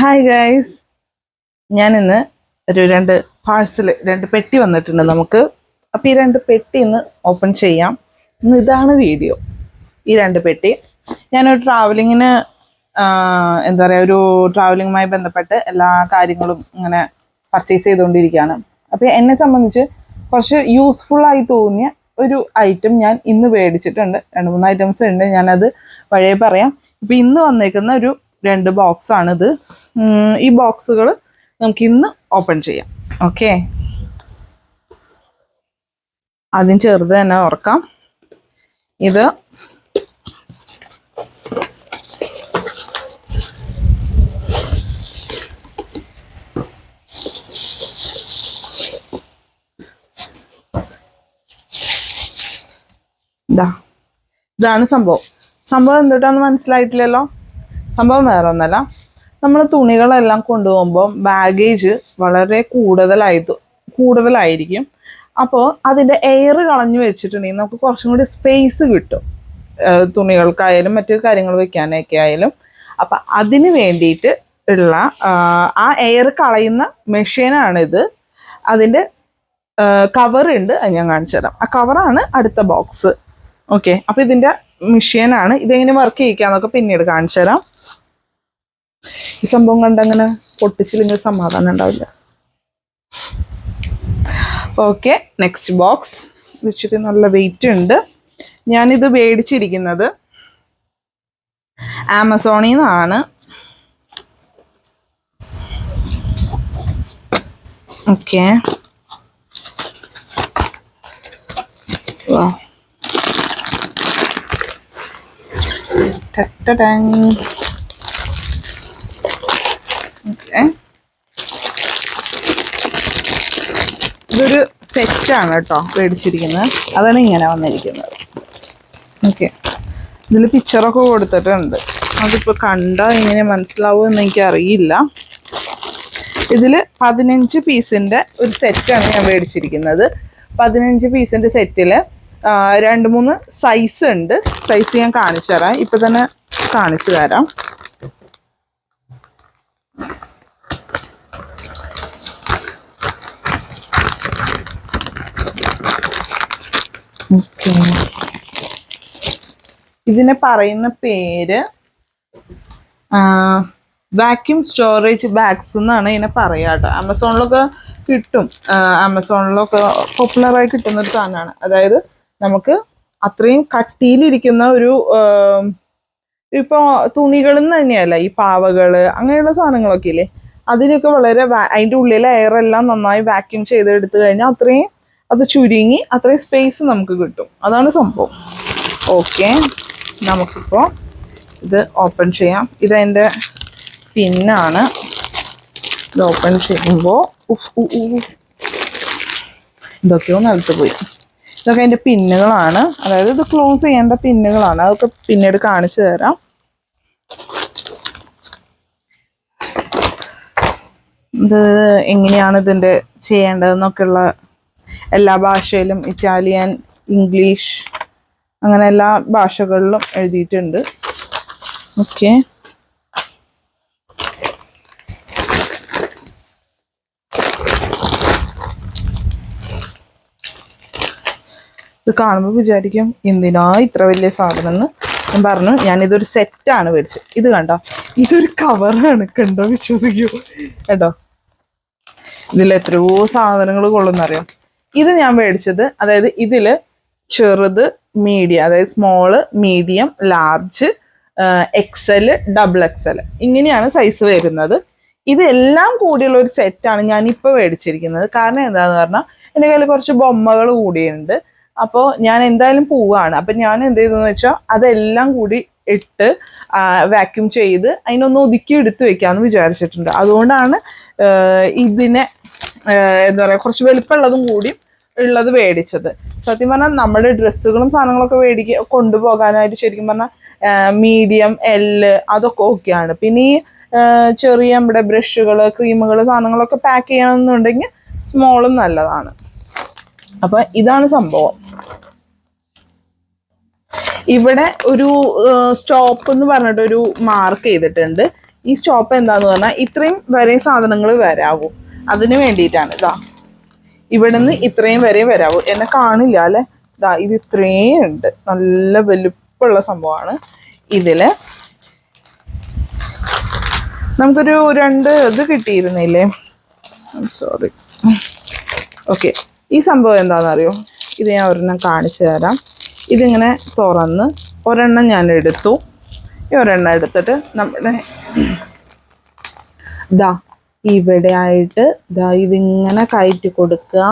Hi guys ഞാൻ ഇന്ന് ഒരു രണ്ട് പാഴ്സൽ രണ്ട് പെട്ടി വന്നിട്ടുണ്ട് നമുക്ക്. അപ്പോൾ ഈ രണ്ട് പെട്ടി ഇന്ന് ഓപ്പൺ ചെയ്യാം. ഇന്ന് ഇതാണ് വീഡിയോ ഈ രണ്ട് പെട്ടി. ഞാനൊരു ട്രാവലിങ്ങിന് എന്താ പറയുക ഒരു ട്രാവലിങ്ങുമായി ബന്ധപ്പെട്ട് എല്ലാ കാര്യങ്ങളും ഇങ്ങനെ പർച്ചേസ് ചെയ്തുകൊണ്ടിരിക്കുകയാണ്. അപ്പോൾ എന്നെ സംബന്ധിച്ച് കുറച്ച് യൂസ്ഫുള്ളായി തോന്നിയ ഒരു ഐറ്റം ഞാൻ ഇന്ന് മേടിച്ചിട്ടുണ്ട്. രണ്ട് മൂന്ന് ഐറ്റംസ് ഉണ്ട്. ഞാനത് വഴിയെ പറയാം. ഇപ്പം ഇന്ന് വന്നേക്കുന്ന ഒരു രണ്ട് ബോക്സ് ആണിത്. ഈ ബോക്സുകൾ നമുക്ക് ഇന്ന് ഓപ്പൺ ചെയ്യാം. ഓക്കെ ആദ്യം ചെറുത് തന്നെ ഓർക്കാം. ഇതാ. ഇതാണ് സംഭവം. സംഭവം എന്തുട്ടാന്ന് മനസ്സിലായിട്ടില്ലല്ലോ? സംഭവം വേറെ ഒന്നല്ല നമ്മൾ തുണികളെല്ലാം കൊണ്ടുപോകുമ്പോൾ ബാഗേജ് വളരെ കൂടുതലായി കൂടുതലായിരിക്കും. അപ്പോൾ അതിന്റെ എയർ കളഞ്ഞു വെച്ചിട്ടുണ്ടെങ്കിൽ നമുക്ക് കുറച്ചും കൂടി സ്പേസ് കിട്ടും. തുണികൾക്കായാലും മറ്റു കാര്യങ്ങൾ വെക്കാനൊക്കെ ആയാലും. അപ്പം അതിന് വേണ്ടിയിട്ട് ഉള്ള ആ എയർ കളയുന്ന മെഷീനാണിത് അതിന്റെ കവർ ഉണ്ട്. അത് ഞാൻ കാണിച്ചു തരാം. ആ കവറാണ് അടുത്ത ബോക്സ് ഓക്കെ അപ്പോൾ ഇതിന്റെ മെഷീനാണ് ഇതെങ്ങനെ വർക്ക് ചെയ്യിക്കാന്നൊക്കെ പിന്നീട് കാണിച്ചു തരാം. ഈ സംഭവം കണ്ടങ്ങനെ പൊട്ടിച്ചില്ലെങ്കിൽ സമാധാനം ഉണ്ടാവില്ല. ഓക്കെ നെക്സ്റ്റ് ബോക്സ് വെച്ചിട്ട് നല്ല വെയിറ്റ് ഉണ്ട്. ഞാനിത് മേടിച്ചിരിക്കുന്നത് ആമസോണിൽ നിന്നാണ്. ഓക്കെ വാ ഓക്കെ ഇതൊരു സെറ്റാണ് കേട്ടോ മേടിച്ചിരിക്കുന്നത് അതാണ് ഇങ്ങനെ വന്നിരിക്കുന്നത്. ഓക്കെ. ഇതിൽ പിക്ചറൊക്കെ കൊടുത്തിട്ടുണ്ട്. അതിപ്പോൾ കണ്ടാൽ എങ്ങനെ മനസ്സിലാവും എന്ന് എനിക്കറിയില്ല. ഇതിൽ പതിനഞ്ച് പീസിന്റെ ഒരു സെറ്റാണ് ഞാൻ മേടിച്ചിരിക്കുന്നത്. പതിനഞ്ച് പീസിന്റെ സെറ്റിൽ രണ്ട് മൂന്ന് സൈസ് ഉണ്ട്. സൈസ് ഞാൻ കാണിച്ചു തരാം ഇപ്പം തന്നെ കാണിച്ചു തരാം. ഓക്കെ ഇതിനെ പറയുന്ന പേര് വാക്യൂം സ്റ്റോറേജ് ബാഗ്സ് എന്നാണ് ഇതിനെ പറയുക കേട്ടോ. ആമസോണിലൊക്കെ കിട്ടും. ആമസോണിലൊക്കെ പോപ്പുലറായി കിട്ടുന്ന ഒരു സാധനമാണ്. അതായത് നമുക്ക് അത്രയും കട്ടിയിലിരിക്കുന്ന ഒരു ഇപ്പോൾ തുണികളിൽ നിന്ന് തന്നെയല്ല ഈ പാവകൾ അങ്ങനെയുള്ള സാധനങ്ങളൊക്കെ ഇല്ലേ? അതിനൊക്കെ വളരെ അതിന്റെ ഉള്ളിലെ എയർ എല്ലാം നന്നായി വാക്യൂം ചെയ്തെടുത്തു കഴിഞ്ഞാൽ അത്രയും അത് ചുരുങ്ങി അത്രയും സ്പേസ് നമുക്ക് കിട്ടും. അതാണ് സംഭവം. ഓക്കെ നമുക്കിപ്പോൾ ഇത് ഓപ്പൺ ചെയ്യാം. ഇതെന്റെ പിന്നാണ്. ഇത് ഓപ്പൺ ചെയ്യുമ്പോൾ ഇതൊക്കെയോ നിലത്ത് പോയി. ഇതൊക്കെ അതിന്റെ പിന്നുകളാണ്. അതായത് ഇത് ക്ലോസ് ചെയ്യേണ്ട പിന്നുകളാണ്. അതൊക്കെ പിന്നീട് കാണിച്ചു തരാം. ഇത് എങ്ങനെയാണ് ഇതിന്റെ ചെയ്യേണ്ടതെന്നൊക്കെയുള്ള എല്ലാ ഭാഷയിലും ഇറ്റാലിയൻ ഇംഗ്ലീഷ് അങ്ങനെ എല്ലാ ഭാഷകളിലും എഴുതിയിട്ടുണ്ട്. ഓക്കെ. ഇത് കാണുമ്പോൾ വിചാരിക്കും എന്തിനാ ഇത്ര വലിയ സാധനം എന്ന് ഞാൻ പറഞ്ഞു ഞാനിതൊരു സെറ്റാണ് മേടിച്ചത്. ഇത് കണ്ടോ? ഇതൊരു കവറാണ് കണ്ടോ? വിശ്വസിക്കൂ. കേട്ടോ? ഇതിൽ എത്രയോ സാധനങ്ങൾ കൊള്ളുന്നറിയാം? ഇത് ഞാൻ മേടിച്ചത് അതായത് ഇതിൽ ചെറുത് മീഡിയം അതായത് small medium large XL double XL ഇങ്ങനെയാണ് സൈസ് വരുന്നത്. ഇതെല്ലാം കൂടിയുള്ള ഒരു സെറ്റാണ് ഞാൻ ഇപ്പോൾ മേടിച്ചിരിക്കുന്നത്. കാരണം എന്താന്ന് പറഞ്ഞാൽ എന്റെ കയ്യിൽ കുറച്ച് ബൊമ്മകൾ കൂടിയുണ്ട്. അപ്പോൾ ഞാൻ എന്തായാലും പോവാണ്. അപ്പം ഞാൻ എന്ത് ചെയ്തെന്ന് വെച്ചാൽ അതെല്ലാം കൂടി ഇട്ട് വാക്യൂം ചെയ്ത് അതിനൊന്ന് ഒതുക്കി എടുത്ത് വെക്കാമെന്ന് വിചാരിച്ചിട്ടുണ്ട്. അതുകൊണ്ടാണ് ഇതിനെ എന്താ പറയുക കുറച്ച് വലുപ്പമുള്ളതും കൂടി ഉള്ളത് മേടിച്ചത് സത്യം പറഞ്ഞാൽ നമ്മുടെ ഡ്രസ്സുകളും സാധനങ്ങളൊക്കെ മേടിക്കുക കൊണ്ടുപോകാനായിട്ട് ശരിക്കും പറഞ്ഞാൽ മീഡിയം എല്ല് അതൊക്കെ ഓക്കെയാണ് പിന്നെ ഈ ചെറിയ നമ്മുടെ ബ്രഷുകൾ ക്രീമുകൾ സാധനങ്ങളൊക്കെ പാക്ക് ചെയ്യണമെന്നുണ്ടെങ്കിൽ സ്മോളും നല്ലതാണ്. അപ്പൊ ഇതാണ് സംഭവം. ഇവിടെ ഒരു സ്റ്റോപ്പ് എന്ന് പറഞ്ഞിട്ട് ഒരു മാർക്ക് ചെയ്തിട്ടുണ്ട്. ഈ സ്റ്റോപ്പ് എന്താന്ന് പറഞ്ഞാൽ ഇത്രയും വരെ സാധനങ്ങൾ വരാവൂ. അതിന് വേണ്ടിയിട്ടാണ് ഇതാ ഇവിടുന്ന് ഇത്രയും വരെ വരാവൂ. എന്നെ കാണില്ല അല്ലെ? ഇതാ ഇത് ഇത്രയും ഉണ്ട്. നല്ല വലുപ്പുള്ള സംഭവമാണ്. ഇതിൽ നമുക്കൊരു രണ്ട് ഇത് കിട്ടിയിരുന്നില്ലേ? സോറി ഓക്കെ ഈ സംഭവം എന്താണെന്നറിയോ? ഇത് ഞാൻ ഒരെണ്ണം കാണിച്ചു തരാം. ഇതിങ്ങനെ തുറന്ന് ഒരെണ്ണം ഞാൻ എടുത്തു. ഈ ഒരെണ്ണം എടുത്തിട്ട് നമ്മുടെ ദാ ഇവിടെ ആയിട്ട് ദാ ഇതിങ്ങനെ കയറ്റി കൊടുക്കുക.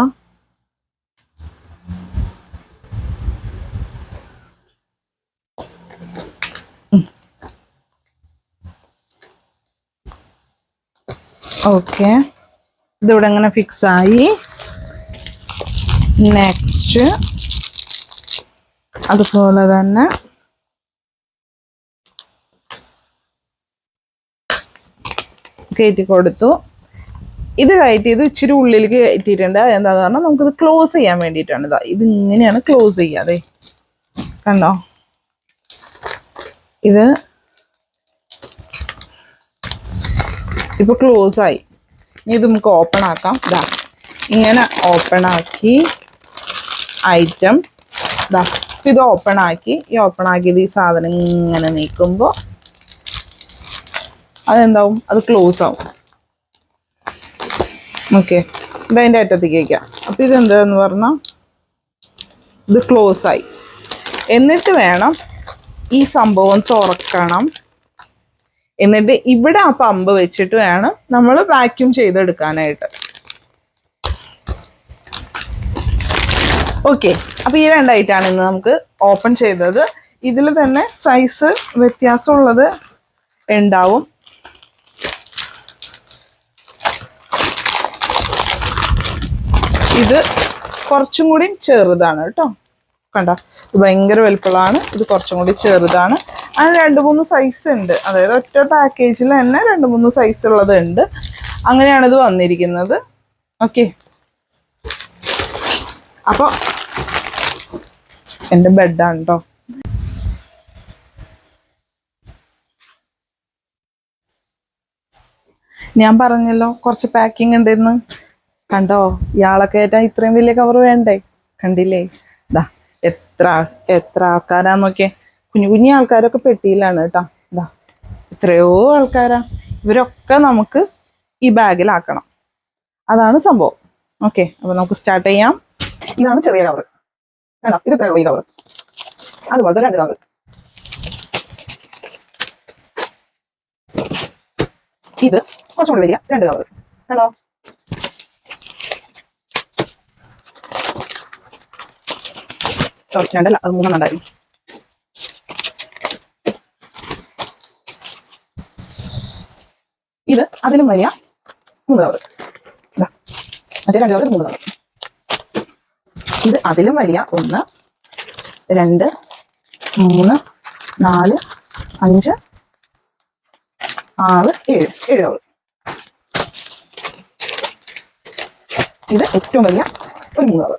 ഓക്കെ. ഇതിവിടെ ഇങ്ങനെ ഫിക്സ് ആയി. നെക്സ്റ്റ് അതുപോലെ തന്നെ കയറ്റി കൊടുത്തു ഇത് കയറ്റി ഇത് ഇച്ചിരി ഉള്ളിലേക്ക് കയറ്റിയിട്ടുണ്ട്. എന്താന്ന് പറഞ്ഞാൽ നമുക്കിത് ക്ലോസ് ചെയ്യാൻ വേണ്ടിയിട്ടാണ്. ഇതാ ഇത് ഇങ്ങനെയാണ് ക്ലോസ് ചെയ്യാതെ കണ്ടോ? ഇത് ഇപ്പൊ ക്ലോസ് ആയി. ഇനി ഇത് നമുക്ക് ഓപ്പൺ ആക്കാം. ഇതാ ഇങ്ങനെ ഓപ്പൺ ആക്കി ഐറ്റം ഇതാ ഇത് ഓപ്പൺ ആക്കി. ഈ ഓപ്പൺ ആക്കിയത് ഈ സാധനം ഇങ്ങനെ നീക്കുമ്പോൾ അതെന്താവും? അത് ക്ലോസ് ആവും. ഓക്കെ ഇത് അതിന്റെ അറ്റത്തേക്ക് വയ്ക്കാം. അപ്പം ഇതെന്താന്ന് പറഞ്ഞാൽ ഇത് ക്ലോസ് ആയി. എന്നിട്ട് വേണം ഈ സംഭവം തുറക്കണം. എന്നിട്ട് ഇവിടെ ആ പമ്പ് വെച്ചിട്ട് വേണം നമ്മൾ വാക്യൂം ചെയ്തെടുക്കാനായിട്ട്. ഓക്കെ അപ്പൊ ഈ രണ്ടായിട്ടാണ് ഇന്ന് നമുക്ക് ഓപ്പൺ ചെയ്തത്. ഇതിൽ തന്നെ സൈസ് വ്യത്യാസമുള്ളത് ഉണ്ടാവും. ഇത് കുറച്ചും കൂടി ചെറുതാണ് കേട്ടോ. കണ്ട? ഇത് ഭയങ്കര വലുപ്പമാണ് ഇത് കുറച്ചും കൂടി ചെറുതാണ്. അതിന് രണ്ട് മൂന്ന് സൈസ് ഉണ്ട്. അതായത് ഒറ്റ പാക്കേജിൽ തന്നെ രണ്ട് മൂന്ന് സൈസ് ഉള്ളത് ഉണ്ട്. അങ്ങനെയാണ് ഇത് വന്നിരിക്കുന്നത്. ഓക്കെ അപ്പോൾ എന്റെ ബെഡാണ് കേട്ടോ ഞാൻ പറഞ്ഞല്ലോ കുറച്ച് പാക്കിംഗ് ഉണ്ടെന്ന്. കണ്ടോ? ഇയാളെ കയറ്റാൻ ഇത്രയും വലിയ കവർ വേണ്ടേ? കണ്ടില്ലേ? ദാ എത്ര എത്ര ആൾക്കാരാന്ന് നോക്കിയേ? കുഞ്ഞു കുഞ്ഞു ആൾക്കാരൊക്കെ പെട്ടിയിലാണ് കേട്ടോ. ദാ എത്രയോ ആൾക്കാരാ. ഇവരൊക്കെ നമുക്ക് ഈ ബാഗിലാക്കണം. അതാണ് സംഭവം. ഓക്കെ അപ്പൊ നമുക്ക് സ്റ്റാർട്ട് ചെയ്യാം. ഇതാണ് ചെറിയ കവർ ഇത് ഇത്രയുള്ള ഈ കവർ അതുപോലത്തെ രണ്ട് കവർ ഇത് കുറച്ചുകൂടി വരിക രണ്ട് കവർ കണ്ടോ? സോറി രണ്ടല്ല അത് മൂന്നെണ്ണം ഉണ്ടായിരുന്നു. ഇത് അതിലും വലിയ മൂന്ന് കവർ. മറ്റേ രണ്ട് കവർ മൂന്ന് കവർ. ഇത് അതിലും വലിയ ഒന്ന് രണ്ട് മൂന്ന് നാല് അഞ്ച് ആറ് ഏഴ്. ഏഴ് കവർ. ഇത് ഏറ്റവും വലിയ ഒരു മൂന്ന് കവർ.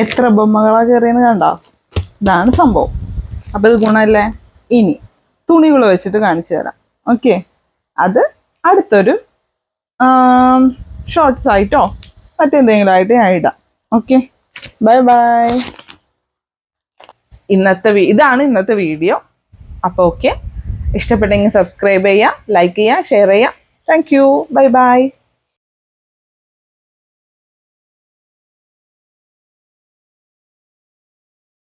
എത്ര ബൊമ്മകളാ കയറിയെന്ന് കണ്ട? ഇതാണ് സംഭവം. അപ്പൊ ഇത് ഗുണമല്ലേ ഇനി തുണികൾ വെച്ചിട്ട് കാണിച്ചു തരാം. ഓക്കെ. അത് അടുത്തൊരു ഷോർട്ട്സ് ആയിട്ടോ മറ്റെന്തെങ്കിലും ആയിട്ട് ഞാൻ ഇടാം. ഓക്കെ. Bye bye. ഇന്നത്തെ ഇതാണ് ഇന്നത്തെ വീഡിയോ. അപ്പോൾ ഓക്കെ. ഇഷ്ടപ്പെട്ടെങ്കിൽ സബ്സ്ക്രൈബ് ചെയ്യുക ലൈക്ക് ചെയ്യുക ഷെയർ ചെയ്യുക താങ്ക് യു. Bye bye.